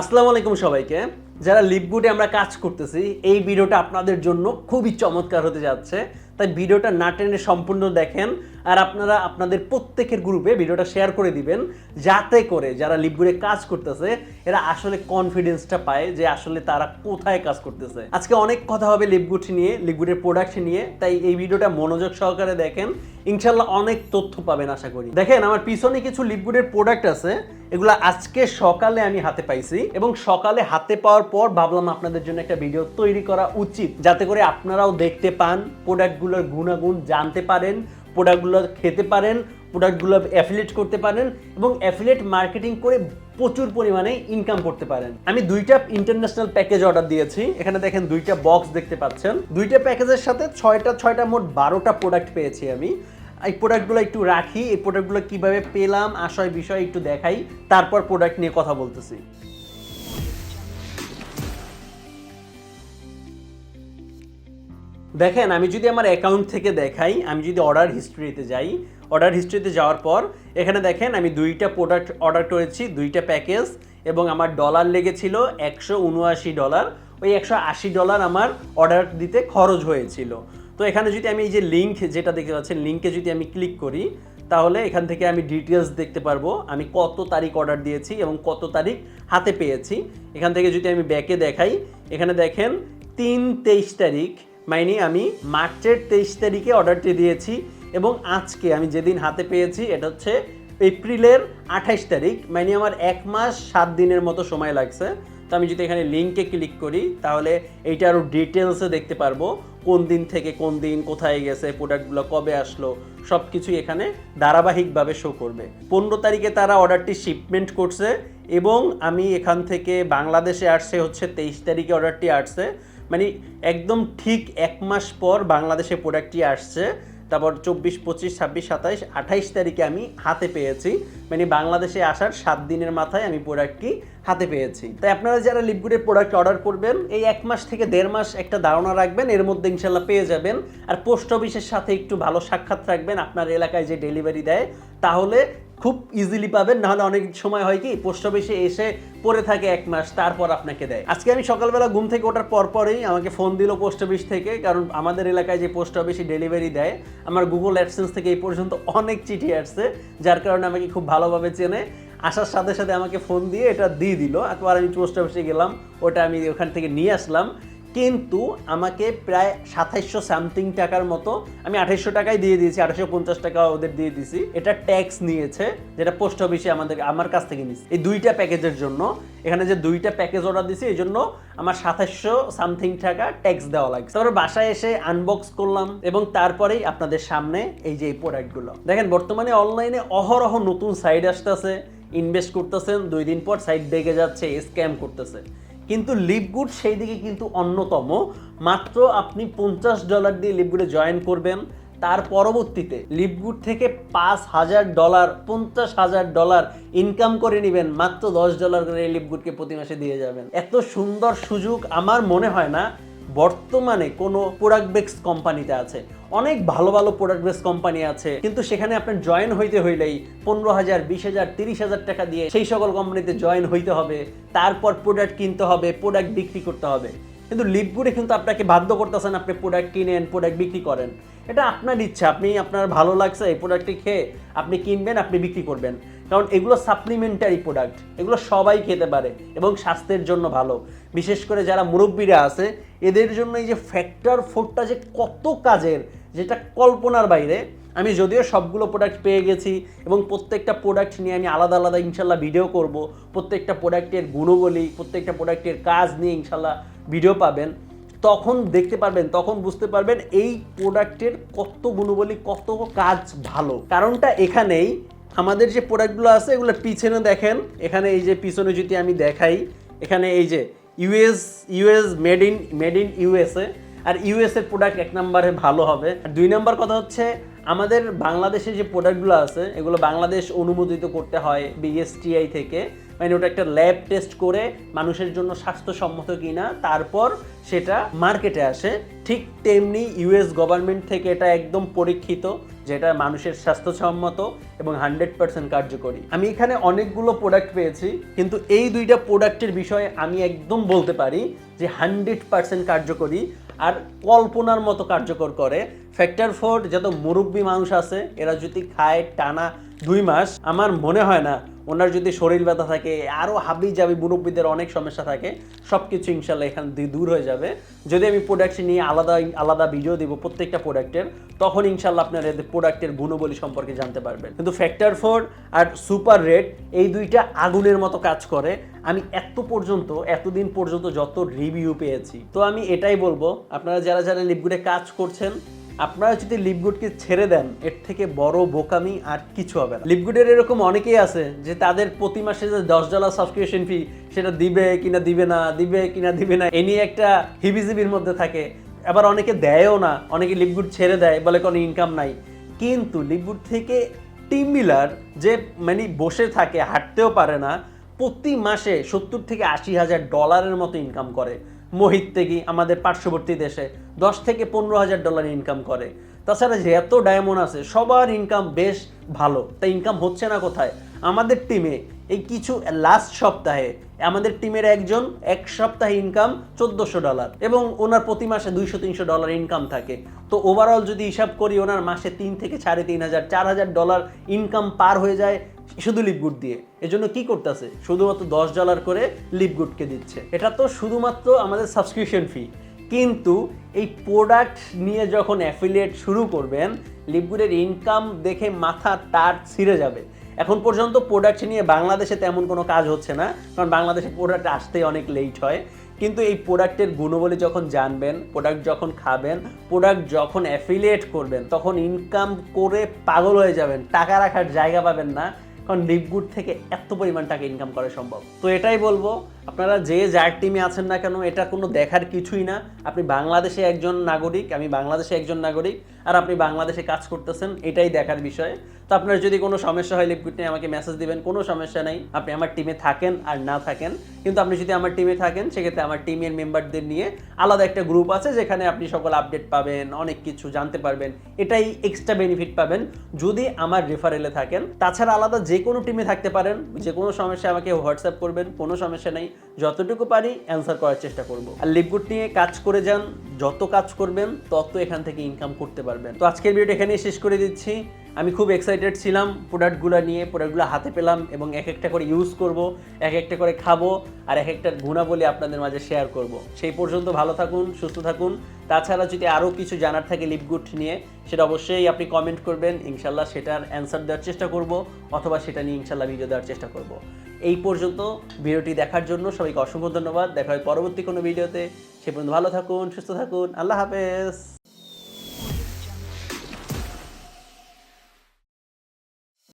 আসসালামু আলাইকুম সবাইকে। যারা লিপগুডে আমরা কাজ করতেছি, এই ভিডিওটা আপনাদের জন্য খুবই চমৎকার হতে যাচ্ছে। তাই ভিডিওটা না টেনে সম্পূর্ণ দেখেন। আর আপনারা আপনাদের প্রত্যেকের গ্রুপে ভিডিওটা শেয়ার করে দিবেন, যাতে করে যারা লিপগুডে কাজ করতেছে, এরা আসলে কনফিডেন্সটা পায় যে আসলে তারা কোথায় কাজ করতেছে। আজকে অনেক কথা হবে লিপগুড নিয়ে লিপগুডের প্রোডাক্ট নিয়ে, তাই এই ভিডিওটা মনোযোগ সহকারে দেখেন। ইনশাল্লাহ অনেক তথ্য পাবেন, আশা করি। দেখেন, আমার পিছনে কিছু লিপগুডের প্রোডাক্ট আছে, এগুলো আজকে সকালে আমি হাতে পাইছি এবং সকালে হাতে পাওয়ার পর ভাবলাম আপনাদের জন্য একটা ভিডিও তৈরি করা উচিত, যাতে করে আপনারাও দেখতে পান প্রোডাক্টগুলোর গুণাগুণ, জানতে পারেন প্রোডাক্টগুলো খেতে পারেন প্রোডাক্টগুলো অ্যাফিলেট করতে পারেন এবং অ্যাফিলেট মার্কেটিং করে প্রচুর পরিমাণে ইনকাম করতে পারেন। আমি দুইটা ইন্টারন্যাশনাল প্যাকেজ অর্ডার দিয়েছি। এখানে দেখেন দুইটা বক্স দেখতে পাচ্ছেন। দুইটা প্যাকেজের সাথে ছয়টা ছয়টা মোট বারোটা প্রোডাক্ট পেয়েছি আমি। এই প্রোডাক্টগুলো একটু রাখি, এই প্রোডাক্টগুলো কীভাবে পেলাম আশয় বিষয় একটু দেখাই, তারপর প্রোডাক্ট নিয়ে কথা বলতেছি। দেখেন, আমি যদি আমার অ্যাকাউন্ট থেকে দেখাই, আমি যদি অর্ডার হিস্ট্রিতে যাই অর্ডার হিস্ট্রিতে যাওয়ার পর, এখানে দেখেন, আমি দুইটা প্রোডাক্ট অর্ডার করেছি, দুইটা প্যাকেজ এবং আমার ডলার লেগেছিল একশো উনআশি ডলার ওই একশো আশি ডলার আমার অর্ডার দিতে খরচ হয়েছিল। তো এখানে যদি আমি এই যে লিঙ্ক যেটা দেখতে পাচ্ছেন লিঙ্কে যদি আমি ক্লিক করি, তাহলে এখান থেকে আমি ডিটেলস দেখতে পারব, আমি কত তারিখ অর্ডার দিয়েছি এবং কত তারিখ হাতে পেয়েছি। এখান থেকে যদি আমি ব্যাকে দেখাই, এখানে দেখেন, তিন তেইশ তারিখ মানে আমি মার্চের তেইশ তারিখে অর্ডারটি দিয়েছি এবং আজকে আমি যেদিন হাতে পেয়েছি, এটা হচ্ছে এপ্রিলের আঠাইশ তারিখ। মানে আমার এক মাস সাত দিনের মতো সময় লাগছে। তো আমি যদি এখানে লিঙ্কে ক্লিক করি, তাহলে এইটা আরও ডিটেলসে দেখতে পারব কোন দিন থেকে কোন দিন কোথায় গেছে, প্রোডাক্টগুলো কবে আসলো সব কিছুই এখানে ধারাবাহিকভাবে শো করবে। পনেরো তারিখে তারা অর্ডারটি শিপমেন্ট করছে এবং আমি এখান থেকে বাংলাদেশে আসছে, হচ্ছে তেইশ তারিখে অর্ডারটি আসছে। মানে একদম ঠিক এক মাস পর বাংলাদেশে প্রোডাক্টটি আসছে। তারপর চব্বিশ, পঁচিশ, ছাব্বিশ, সাতাইশ, আঠাইশ তারিখে আমি হাতে পেয়েছি। মানে বাংলাদেশে আসার সাত দিনের মাথায় আমি প্রোডাক্টটি হাতে পেয়েছি। তাই আপনারা যারা লিপগুডের প্রোডাক্ট অর্ডার করবেন, এই এক মাস থেকে দেড় মাস একটা ধারণা রাখবেন, এর মধ্যে ইনশাল্লাহ পেয়ে যাবেন। আর পোস্ট অফিসের সাথে একটু ভালো সাক্ষাৎ রাখবেন আপনার এলাকায় যে ডেলিভারি দেয়, তাহলে খুব ইজিলি পাবেন, নাহলে অনেক সময় হয় কি পোস্ট অফিসে এসে পড়ে থাকে এক মাস, তারপর আপনাকে দেয়। আজকে আমি সকালবেলা ঘুম থেকে ওঠার পর পরেই আমাকে ফোন দিল পোস্ট অফিস থেকে, কারণ আমাদের এলাকায় যে পোস্ট অফিসে ডেলিভারি দেয়, আমার গুগল অ্যাডসেন্স থেকে এই পর্যন্ত অনেক চিঠি আসছে, যার কারণে আমাকে খুব ভালোভাবে চেনে। আসার সাথে সাথে আমাকে ফোন দিয়ে এটা দিয়ে দিল, একবার আমি পোস্ট অফিসে গেলাম, ওটা আমি ওখান থেকে নিয়ে আসলাম। কিন্তু আমাকে প্রায় সাতাইশশো সামথিং টাকার মতো আমি আঠাইশশো টাকায় দিয়ে দিয়েছি, আঠাইশশো পঞ্চাশ টাকা ওদের দিয়ে দিয়েছি। এটা ট্যাক্স নিয়েছে, যেটা পোস্ট অফিসে আমাদের, আমার কাছ থেকে নিয়েছে। এই দুইটা প্যাকেজের জন্য, এখানে যে দুইটা প্যাকেজ অর্ডার দিয়েছি, এই জন্য আমার সাতাইশশো সামথিং টাকা ট্যাক্স দেওয়া লাগছে। তারপরে বাসায় এসে আনবক্স করলাম এবং তারপরেই আপনাদের সামনে এই যে এই প্রোডাক্টগুলো দেখেন, বর্তমানে অনলাইনে অহরহ নতুন সাইট আসতেছে ইনভেস্ট করতেছেন, দুই দিন পর সাইট ডেকে যাচ্ছে স্ক্যাম করতেছে। কিন্তু লিপগুড সেই দিকে কিন্তু অন্যতম। মাত্র আপনি পঞ্চাশ ডলার দিয়ে লিপগুডে জয়েন করবেন। তার পরবর্তীতে লিপগুড থেকে পাঁচ হাজার ডলার, পঞ্চাশ হাজার ডলার ইনকাম করে নেবেন। মাত্র দশ ডলার করে লিপগুডকে প্রতি মাসে দিয়ে যাবেন। এত সুন্দর সুযোগ আমার মনে হয় না বর্তমানে কোনো প্রোডাক্ট বেক্স কোম্পানিতে আছে। অনেক ভালো ভালো প্রোডাক্ট বেস কোম্পানি আছে, কিন্তু সেখানে আপনার জয়েন হইতে হইলেই পনেরো হাজার, বিশ হাজার, তিরিশ হাজার টাকা দিয়ে সেই সকল কোম্পানিতে জয়েন হইতে হবে, তারপর প্রোডাক্ট কিনতে হবে প্রোডাক্ট বিক্রি করতে হবে। কিন্তু লিপগুডে কিন্তু আপনাকে বাধ্য করতেছেন আপনি প্রোডাক্ট কিনেন প্রোডাক্ট বিক্রি করেন। এটা আপনার ইচ্ছা, আপনি, আপনার ভালো লাগছে এই প্রোডাক্টটি খেয়ে আপনি কিনবেন, আপনি বিক্রি করবেন। কারণ এগুলো সাপ্লিমেন্টারি প্রোডাক্ট এগুলো সবাই খেতে পারে এবং স্বাস্থ্যের জন্য ভালো। বিশেষ করে যারা মুরব্বীরা আছে, এদের জন্য এই যে ফ্যাক্টর ফোরটা যে কত কাজের যেটা কল্পনার বাইরে। আমি যদিও সবগুলো প্রোডাক্ট পেয়ে গেছি এবং প্রত্যেকটা প্রোডাক্ট নিয়ে আমি আলাদা আলাদা ইনশাল্লাহ ভিডিও করব। প্রত্যেকটা প্রোডাক্টের গুণবলী, প্রত্যেকটা প্রোডাক্টের কাজ নিয়ে ইনশাল্লাহ ভিডিও পাবেন। তখন দেখতে পারবেন, তখন বুঝতে পারবেন এই প্রোডাক্টের কত গুণবলী, কত কাজ ভালো। কারণটা এখানেই আমাদের যে প্রোডাক্টগুলো আছে, এগুলো পিছনে দেখেন। এখানে এই যে পিছনে যদি আমি দেখাই, এখানে এই যে US US made in made in USA R US এর প্রোডাক্ট এক নম্বরে ভালো হবে। আর দুই নম্বর কথা হচ্ছে, আমাদের বাংলাদেশে যে প্রোডাক্টগুলো আছে, এগুলো বাংলাদেশ অনুমোদিত করতে হয় বিএসটিআই থেকে। মানে ওটা একটা ল্যাব টেস্ট করে মানুষের জন্য স্বাস্থ্যসম্মত কিনা, তারপর সেটা মার্কেটে আসে। ঠিক তেমনি ইউএস গভর্নমেন্ট থেকে এটা একদম পরীক্ষিত, যেটা মানুষের স্বাস্থ্যসম্মত এবং হান্ড্রেড পার্সেন্ট কার্যকরী। আমি এখানে অনেকগুলো প্রোডাক্ট পেয়েছি, কিন্তু এই দুইটা প্রোডাক্টের বিষয়ে আমি একদম বলতে পারি যে হান্ড্রেড পার্সেন্ট কার্যকরী। আর কল্পনার মতো কার্যকর করে। ফ্যাক্টর ফোর যত মুরব্বী মানুষ আছে, এরা যদি খায় টানা দুই মাস, আমার মনে হয় না ওনার যদি শরীর ব্যথা থাকে আরও হাবি যাবি মুরব্বীদের অনেক সমস্যা থাকে সব কিছু ইনশাল্লাহ এখান দিয়ে দূর হয়ে যাবে। যদি আমি প্রোডাক্ট নিয়ে আলাদা আলাদা ভিডিও দিব প্রত্যেকটা প্রোডাক্টের তখন ইনশাল্লাহ আপনার এদের প্রোডাক্টের গুণবলী সম্পর্কে জানতে পারবেন। কিন্তু ফ্যাক্টর ফোর আর সুপার রেড এই দুইটা আগুনের মতো কাজ করে। আমি এত পর্যন্ত, এতদিন পর্যন্ত যত রিভিউ পেয়েছি। তো আমি এটাই বলব, আপনারা যারা যারা লিপগুডে কাজ করছেন আপনারা যদি লিপগুডকে ছেড়ে দেন, এর থেকে বড় বোকামি আর কিছু হবে না। লিপগুডের এরকম অনেকেই আছে যে তাদের প্রতি মাসে যে দশ ডলার সাবস্ক্রিপশন ফি সেটা দিবে কিনা দিবে না, দিবে কিনা দিবে না, এ নিয়ে একটা হিবিজিবির মধ্যে থাকে। আবার অনেকে দেয়ও না, অনেকে লিপগুড ছেড়ে দেয়, বলে কোনো ইনকাম নাই। কিন্তু লিপগুড থেকে টিম মিলার যে মানে বসে থাকে, হাঁটতেও পারে না, প্রতি মাসে সত্তর থেকে আশি হাজার ডলারের মতো ইনকাম করে। মোহিত আমাদের পার্শ্ববর্তী দেশে দশ থেকে পনেরো হাজার ডলার ইনকাম করে। তাছাড়া যে এত ডায়মন্ড আছে, সবার ইনকাম বেশ ভালো। তা ইনকাম হচ্ছে না কোথায়? আমাদের টিমে এই কিছু লাস্ট সপ্তাহে আমাদের টিমের একজন এক সপ্তাহে ইনকাম চোদ্দোশো ডলার এবং ওনার প্রতি মাসে দুইশো, তিনশো ডলার ইনকাম থাকে। তো ওভারঅল যদি হিসাব করি, ওনার মাসে তিন থেকে সাড়ে তিন হাজার, চার হাজার ডলার ইনকাম পার হয়ে যায় শুধু লিপগুড দিয়ে। এজন্য কি করতেছে শুধুমাত্র দশ ডলার করে লিপগুডকে দিচ্ছে। এটা তো শুধুমাত্র আমাদের সাবস্ক্রিপশন ফি কিন্তু এই প্রোডাক্ট নিয়ে যখন অ্যাফিলিয়েট শুরু করবেন লিপগুডের ইনকাম দেখে মাথা টাট ছিঁড়ে যাবে। এখন পর্যন্ত প্রোডাক্ট নিয়ে বাংলাদেশে তেমন কোনো কাজ হচ্ছে না, কারণ বাংলাদেশে প্রোডাক্ট আসতে অনেক লেট হয়। কিন্তু এই প্রোডাক্টের গুণবলী যখন জানবেন প্রোডাক্ট যখন খাবেন প্রোডাক্ট যখন অ্যাফিলিয়েট করবেন, তখন ইনকাম করে পাগল হয়ে যাবেন। টাকা রাখার জায়গা পাবেন না। কারণ লিপগুড থেকে এত পরিমাণ টাকা ইনকাম করা সম্ভব। তো এটাই বলব আপনারা যে যার টিমে আছেন না কেন, এটা কোনো দেখার কিছুই না। আপনি বাংলাদেশে একজন নাগরিক, আমি বাংলাদেশে একজন নাগরিক, আর আপনি বাংলাদেশে কাজ করতেছেন, এটাই দেখার বিষয়। তো আপনার যদি কোনো সমস্যা হয় লিপগুড নিয়ে আমাকে মেসেজ দিবেন, কোনো সমস্যা নেই। আপনি আমার টিমে থাকেন আর না থাকেন। কিন্তু আপনি যদি আমার টিমে থাকেন, সেক্ষেত্রে আমার টিমের মেম্বারদের নিয়ে আলাদা একটা গ্রুপ আছে, যেখানে আপনি সকল আপডেট পাবেন, অনেক কিছু জানতে পারবেন। এটাই এক্সট্রা বেনিফিট পাবেন। যদি আমার রেফারেলে থাকেন, তাছাড়া আলাদা যে কোনো টিমে থাকতে পারেন। যে কোনো সমস্যা আমাকে হোয়াটসঅ্যাপ করবেন, কোনো সমস্যা নেই। যতটুকু পারি অ্যান্সার করার চেষ্টা করব। আর লিপগুড নিয়ে কাজ করে যান, যত কাজ করবেন, তত এখান থেকে ইনকাম করতে পারবেন। তো আজকের ভিডিওটা এখানেই শেষ করে দিচ্ছি। আমি খুব এক্সাইটেড ছিলাম প্রোডাক্টগুলো নিয়ে প্রোডাক্টগুলো হাতে পেলাম এবং এক একটা করে ইউজ করব, এক একটা করে খাব আর এক একটা গুণাবলী আপনাদের মাঝে শেয়ার করব। সেই পর্যন্ত ভালো থাকুন, সুস্থ থাকুন। তাছাড়া যদি আরও কিছু জানার থাকে লিপগুড নিয়ে, সেটা অবশ্যই আপনি কমেন্ট করবেন। ইনশাল্লাহ সেটার অ্যান্সার দেওয়ার চেষ্টা করব অথবা সেটা নিয়ে ইনশাল্লাহ ভিডিও দেওয়ার চেষ্টা করব। এই পর্যন্ত ভিডিওটি দেখার জন্য সবাইকে অসংখ্য ধন্যবাদ। দেখা হয় পরবর্তী কোনো ভিডিওতে সে পর্যন্ত ভালো থাকুন, সুস্থ থাকুন। আল্লাহ হাফেজ।